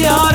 are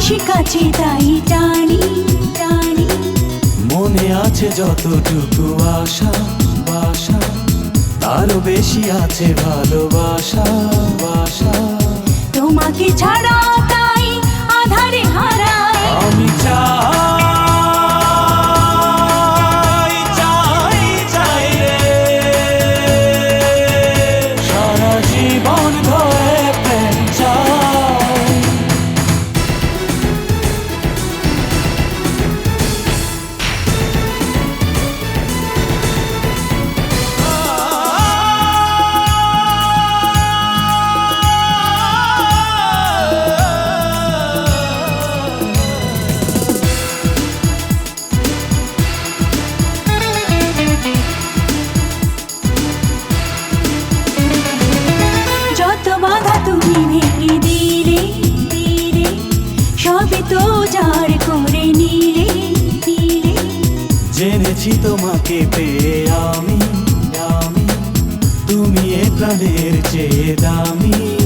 বেশি কাছে তাই টানি টানি মনে আছে যতটুকু আশা বাসা। তারও বেশি আছে ভালোবাসা। উজাড় করে নীলে নীলে। জেনেছি তোমাকে পেয়ে আমি দামি তুমি এ প্রাণের চেয়ে দামি।